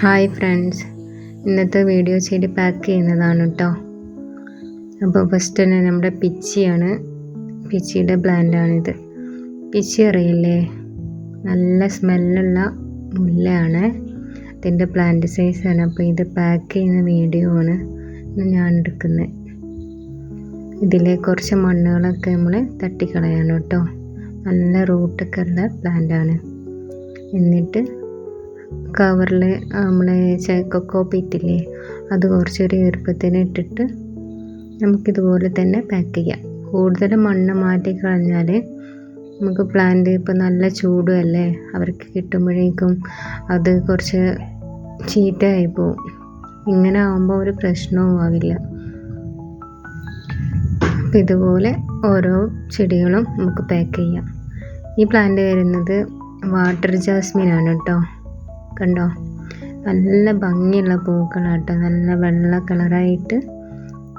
Hi friends ഇന്നത്തെ video ചെടി pack ചെയ്യുന്നതാണ് കേട്ടോ അപ്പോൾ ഫസ്റ്റ് തന്നെ നമ്മുടെ പിച്ചിയാണ്. പിച്ചിയുടെ ബ്ലാൻഡാണിത് പിച്ചി അറിയില്ലേ? നല്ല സ്മെല്ലുള്ള മുല്ലയാണ്. ഇതിന്റെ പ്ലാന്റ് സൈസാണ് അപ്പോൾ ഇത് പാക്ക് ചെയ്യുന്ന വീഡിയോ ആണ് ഞാൻ എടുക്കുന്നത്. ഇതിലെ കുറച്ച് മണ്ണുകളൊക്കെ നമ്മൾ തട്ടിക്കളയാണ് കേട്ടോ നല്ല റൂട്ടൊക്കെ ഉള്ള പ്ലാന്റാണ് എന്നിട്ട് കവറിൽ നമ്മളെ കൊക്കോ പീറ്റില്ലേ അത് കുറച്ചൊരു ഈർപ്പത്തിന് ഇട്ടിട്ട് നമുക്കിതുപോലെ തന്നെ പാക്ക് ചെയ്യാം. കൂടുതൽ മണ്ണ് മാറ്റി കളഞ്ഞാൽ നമുക്ക് പ്ലാന്റ് ഇപ്പോൾ നല്ല ചൂടും അല്ലേ അവർക്ക് കിട്ടുമ്പോഴേക്കും അത് കുറച്ച് ചീത്തയായി പോവും. ഇങ്ങനെ ആകുമ്പോൾ ഒരു പ്രശ്നവും ആവില്ല. അപ്പം ഇതുപോലെ ഓരോ ചെടികളും നമുക്ക് പാക്ക് ചെയ്യാം. ഈ പ്ലാന്റ് വരുന്നത് വാട്ടർ ജാസ്മിൻ ആണ് കേട്ടോ കണ്ടോ? നല്ല ഭംഗിയുള്ള പൂക്കളാട്ടോ. നല്ല വെള്ള കളറായിട്ട്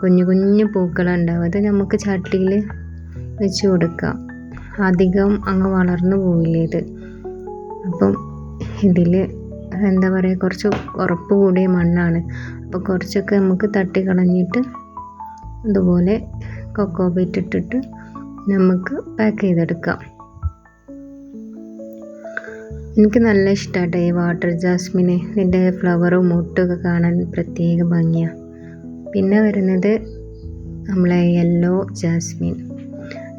കുഞ്ഞു കുഞ്ഞു പൂക്കളുണ്ടാവും. അത് നമുക്ക് ചട്ടിയിൽ വെച്ച് കൊടുക്കാം. അധികം അങ്ങ് വളർന്നു പോവില്ല ഇത്? അപ്പം ഇതിൽ എന്താ പറയുക കുറച്ച് ഉറപ്പ് കൂടിയ മണ്ണാണ്. അപ്പോൾ കുറച്ചൊക്കെ നമുക്ക് തട്ടി കളഞ്ഞിട്ട് ഇതുപോലെ കൊക്കോ ബീറ്റ് ഇട്ടിട്ട് നമുക്ക് പാക്ക് ചെയ്തെടുക്കാം. എനിക്ക് നല്ല ഇഷ്ടമാട്ടോ ഈ വാട്ടർ ജാസ്മിന് ഇതിന്റെ ഫ്ലവറും മുട്ടൊക്കെ കാണാൻ പ്രത്യേക ഭംഗിയാണ് പിന്നെ വരുന്നത് നമ്മളെ യെല്ലോ ജാസ്മിൻ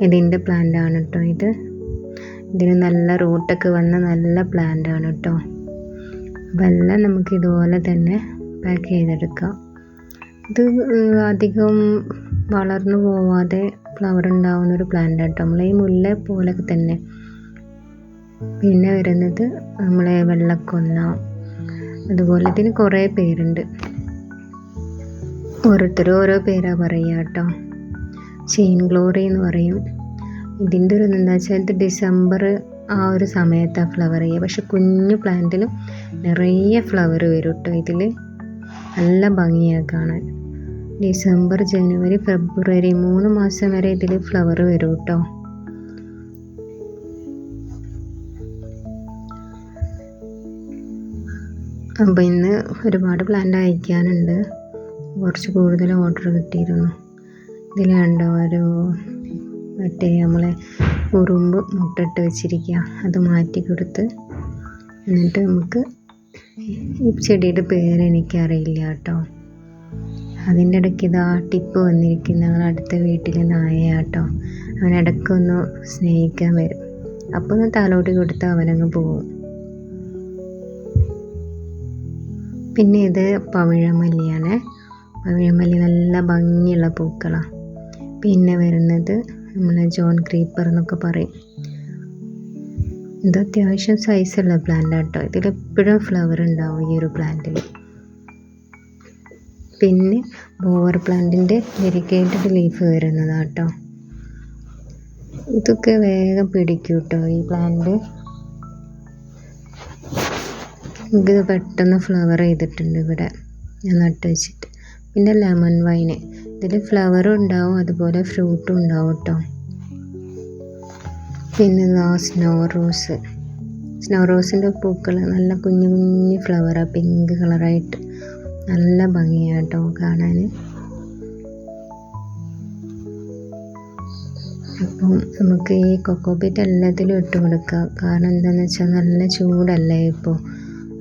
ഇതിന്റെ പ്ലാന്റ് ആണ് കേട്ടോ ഇത്. ഇതിന് നല്ല റൂട്ടൊക്കെ വന്ന നല്ല പ്ലാന്റ് ആണ് കേട്ടോ വെള്ളം നമുക്ക് ഇതുപോലെ തന്നെ പാക്ക് ചെയ്തെടുക്കാം. ഇത് അധികം വളർന്നു പോവാതെ ഫ്ലവർ ഉണ്ടാവുന്ന ഒരു പ്ലാന്റ് കേട്ടോ നമ്മൾ ഈ മുല്ല പോലൊക്കെ തന്നെ. പിന്നെ വരുന്നത് നമ്മളെ വെള്ളക്കൊന്ന അതുപോലെ ഇതിന് കുറേ പേരുണ്ട്. ഓരോരുത്തരും ഓരോ പേരാ പറയുക കേട്ടോ. ചെയിൻ ഗ്ലോറി എന്ന് പറയും. ഇതിന്റെ ഒരു എന്താ വെച്ചാൽ ഇത് ഡിസംബർ ആ ഒരു സമയത്താണ് ഫ്ലവർ ചെയ്യുക. പക്ഷെ കുഞ്ഞു പ്ലാന്റിലും നിറയെ ഫ്ലവർ വരും കേട്ടോ ഇതിൽ. നല്ല ഭംഗിയാണ് കാണാൻ. ഡിസംബർ ജനുവരി ഫെബ്രുവരി മൂന്ന് മാസം വരെ ഇതിൽ ഫ്ലവർ വരും കേട്ടോ. അപ്പോൾ ഇന്ന് ഒരുപാട് പ്ലാന്റ് അയക്കാനുണ്ട്. കുറച്ച് കൂടുതൽ ഓർഡർ കിട്ടിയിരുന്നു. ഇതിൽ കണ്ടോ? ഒരു മറ്റേ നമ്മളെ ഉറുമ്പ് മുട്ടിട്ട് വെച്ചിരിക്കുക അത് മാറ്റി കൊടുത്ത് എന്നിട്ട് നമുക്ക് ഈ ചെടിയുടെ പേര് എനിക്കറിയില്ല കേട്ടോ. അതിന്റെ ഇടയ്ക്ക് ഇതാ ടിപ്പ് വന്നിരിക്കുന്ന. ഞങ്ങളുടെ അടുത്ത വീട്ടിലെ നായയാട്ടോ അവൻ ഇടയ്ക്കൊന്ന് സ്നേഹിക്കാൻ വരും. അപ്പോൾ ഒന്ന് തലോടി കൊടുത്ത് അവനങ്ങ് പോകും. പിന്നെ ഇത് പവിഴമല്ലിയാണ്. പവിഴമല്ലി നല്ല ഭംഗിയുള്ള പൂക്കളാണ് പിന്നെ വരുന്നത് നമ്മൾ ജോൺ ക്രീപ്പർ എന്നൊക്കെ പറയും. ഇത് അത്യാവശ്യം സൈസുള്ള പ്ലാന്റ് കേട്ടോ ഇതിലെപ്പോഴും ഫ്ലവർ ഉണ്ടാവും ഈ ഒരു പ്ലാന്റിൽ പിന്നെ ബോവർ പ്ലാന്റിന്റെ വെരിക്കേറ്റഡ് ലീഫ് വരുന്നതാണ് കേട്ടോ ഇതൊക്കെ വേഗം പിടിക്കും കേട്ടോ ഈ പ്ലാന്റ് ഇത് പെട്ടെന്ന് ഫ്ലവർ ചെയ്തിട്ടുണ്ട് ഇവിടെ. ഞാൻ നട്ട് വെച്ചിട്ട്. പിന്നെ ലെമൺ വൈന് ഇതിൽ ഫ്ലവറും ഉണ്ടാവും അതുപോലെ ഫ്രൂട്ടും ഉണ്ടാവും കേട്ടോ പിന്നെ ഇതാ സ്നോ റോസ് സ്നോ റോസിന്റെ പൂക്കൾ നല്ല കുഞ്ഞു കുഞ്ഞു ഫ്ലവറാണ് പിങ്ക് കളറായിട്ട് നല്ല ഭംഗിയാണ് കേട്ടോ കാണാൻ അപ്പം നമുക്ക് ഈ കൊക്കോ പീറ്റ് എല്ലാത്തിലും ഇട്ട് കൊടുക്കാം. കാരണം എന്താണെന്ന് വെച്ചാൽ നല്ല ചൂടല്ലേ ഇപ്പോൾ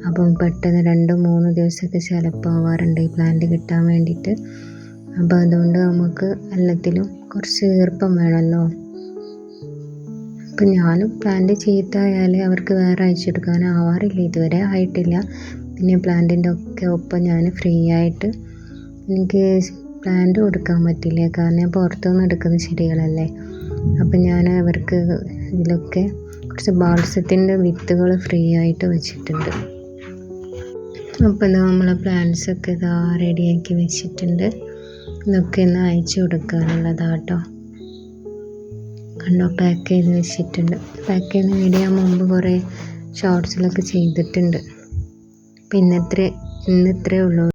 അപ്പം പെട്ടെന്ന് രണ്ട് മൂന്ന് ദിവസമൊക്കെ ചിലപ്പോവാറുണ്ട് ഈ പ്ലാന്റ് കിട്ടാൻ വേണ്ടിയിട്ട്. അപ്പോൾ അതുകൊണ്ട് നമുക്ക് എല്ലാത്തിലും കുറച്ച് ഈർപ്പം വേണമല്ലോ. അപ്പം ഞാനും പ്ലാന്റ് ചീത്തയായാൽ അവർക്ക് വേറെ അയച്ചു കൊടുക്കാനാവാറില്ല ഇതുവരെ ആയിട്ടില്ല. പിന്നെ പ്ലാന്റിന്റെ ഒക്കെ ഒപ്പം ഞാൻ ഫ്രീ ആയിട്ട് എനിക്ക് പ്ലാന്റ് കൊടുക്കാൻ പറ്റില്ല. കാരണം ഞാൻ പുറത്തുനിന്ന് എടുക്കുന്ന ചെടികളല്ലേ. അപ്പം ഞാൻ അവർക്ക് ഇതിലൊക്കെ കുറച്ച് ബാൾസത്തിന്റെ വിത്തുകൾ ഫ്രീ ആയിട്ട് വെച്ചിട്ടുണ്ട്. അപ്പോൾ ഇതാ നമ്മളെ പ്ലാന്റ്സൊക്കെ ഇതാ റെഡിയാക്കി വെച്ചിട്ടുണ്ട്. ഇതൊക്കെ ഒന്ന് അയച്ചു കൊടുക്കാനുള്ളതാട്ടോ. കണ്ടോ പാക്ക് ചെയ്ത് വെച്ചിട്ടുണ്ട്. പാക്ക് ചെയ്ത് വീഡിയോ മുമ്പ് കുറേ ഷോർട്സിലൊക്കെ ചെയ്തിട്ടുണ്ട്. പിന്നെ ഇത്ര ഇന്ന് ഉള്ളൂ.